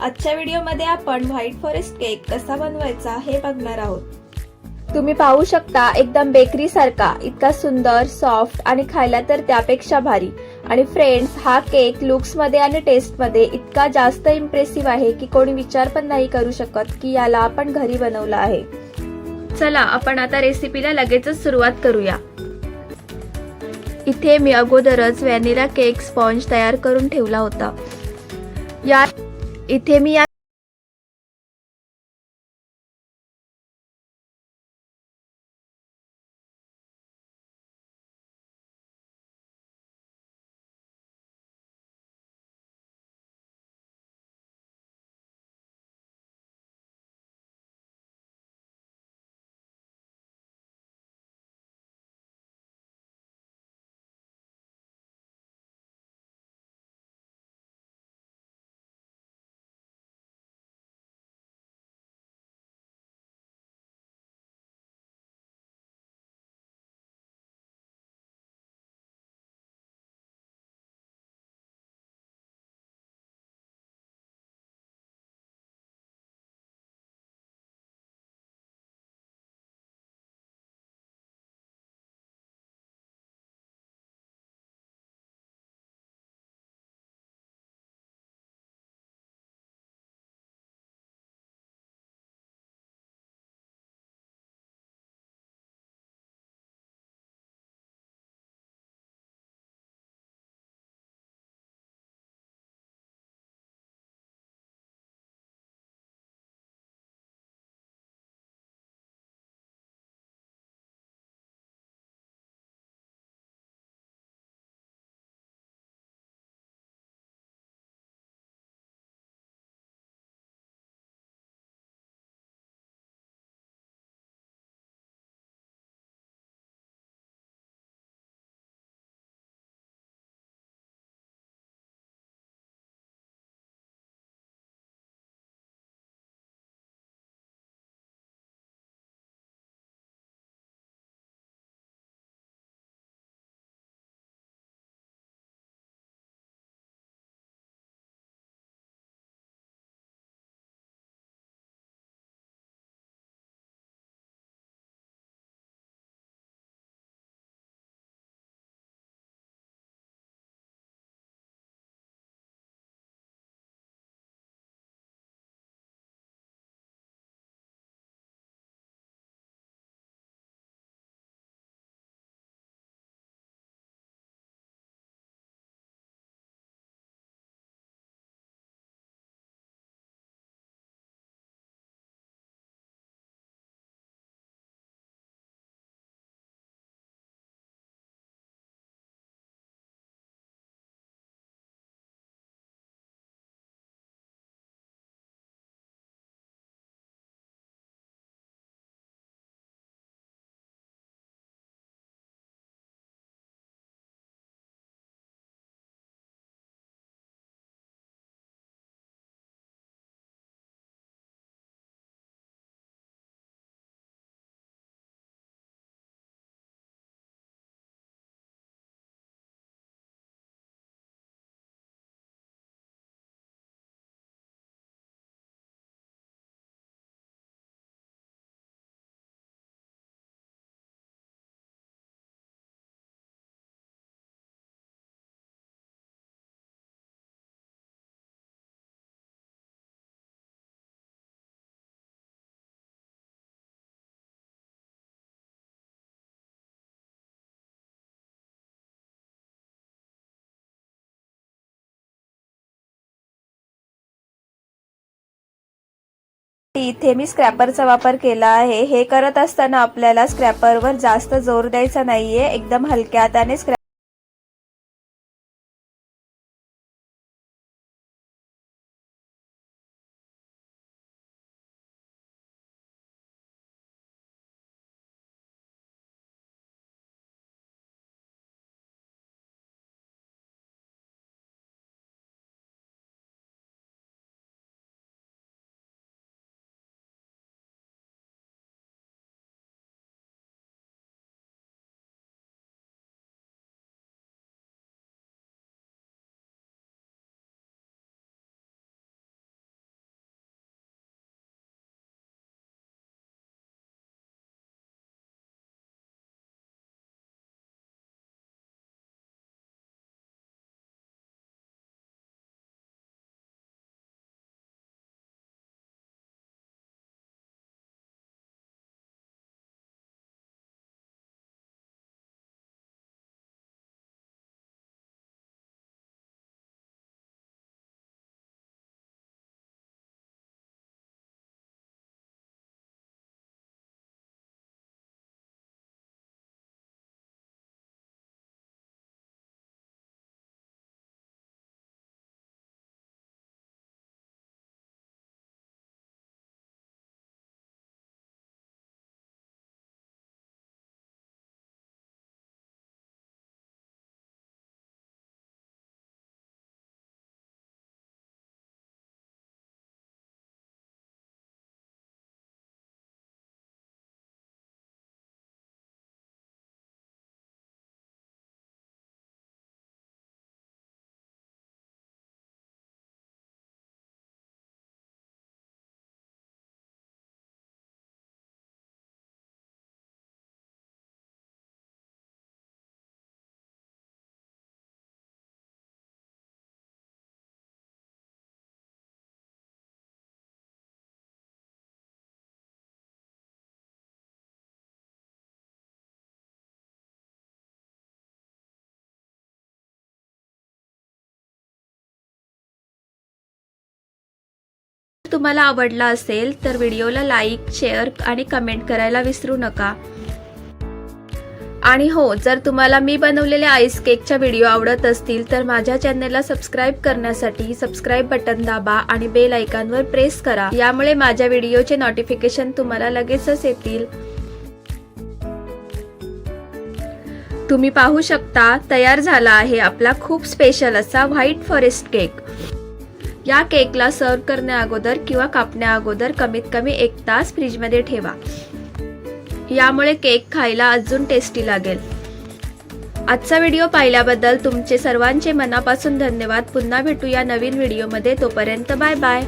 आजच्या व्हिडिओमध्ये आपण व्हाईट फॉरेस्ट केक कसा बनवायचा हे बघणार आहोत. तुम्ही पाहू शकता एकदम बेकरी सारखा इतका सुंदर सॉफ्ट आणि खायला तर त्यापेक्षा भारी. आणि फ्रेंड्स हा केक लुक्समध्ये आणि टेस्टमध्ये इतका जास्त इम्प्रेसिव्ह आहे की कोणी विचार पण नाही करू शकत की याला आपण घरी बनवलं आहे. चला आपण आता रेसिपीला लगेचच सुरुवात करूया. इथे मी अगोदरच व्हॅनिला केक स्पॉन्ज तयार करून ठेवला होता. या इथे मी इथे मी स्क्रॅपरचा वापर केला आहे. हे करत असताना आपल्याला स्क्रॅपरवर जास्त जोर द्यायचा नाहीये. एकदम हलक्या हाताने स्क्रॅप तुम्हाला आवडला असेल तर व्हिडिओला लाईक शेअर आणि कमेंट करायला विसरू नका. आणि हो जर तुम्हाला मी बनवलेल्या आईस केकच्या व्हिडिओ आवडत असतील तर माझ्या चॅनलला सबस्क्राईब करण्यासाठी सबस्क्राईब बटन दाबा आणि बेल आयकॉनवर प्रेस करा. यामुळे माझ्या व्हिडिओचे नोटिफिकेशन तुम्हाला लगेचच येतील. तुम्ही पाहू शकता तयार झाला आहे आपला खूप स्पेशल असा व्हाईट फॉरेस्ट केक या केकला सर्व करण्या अगोदर किंवा कापण्या अगोदर कमीत कमी एक तास फ्रीजमध्ये ठेवा. यामुळे केक खायला अजून टेस्टी लागेल. आजचा व्हिडिओ पाहिल्याबद्दल तुमचे सर्वांचे मनापासून धन्यवाद. पुन्हा भेटूया नवीन व्हिडिओमध्ये. तोपर्यंत बाय बाय.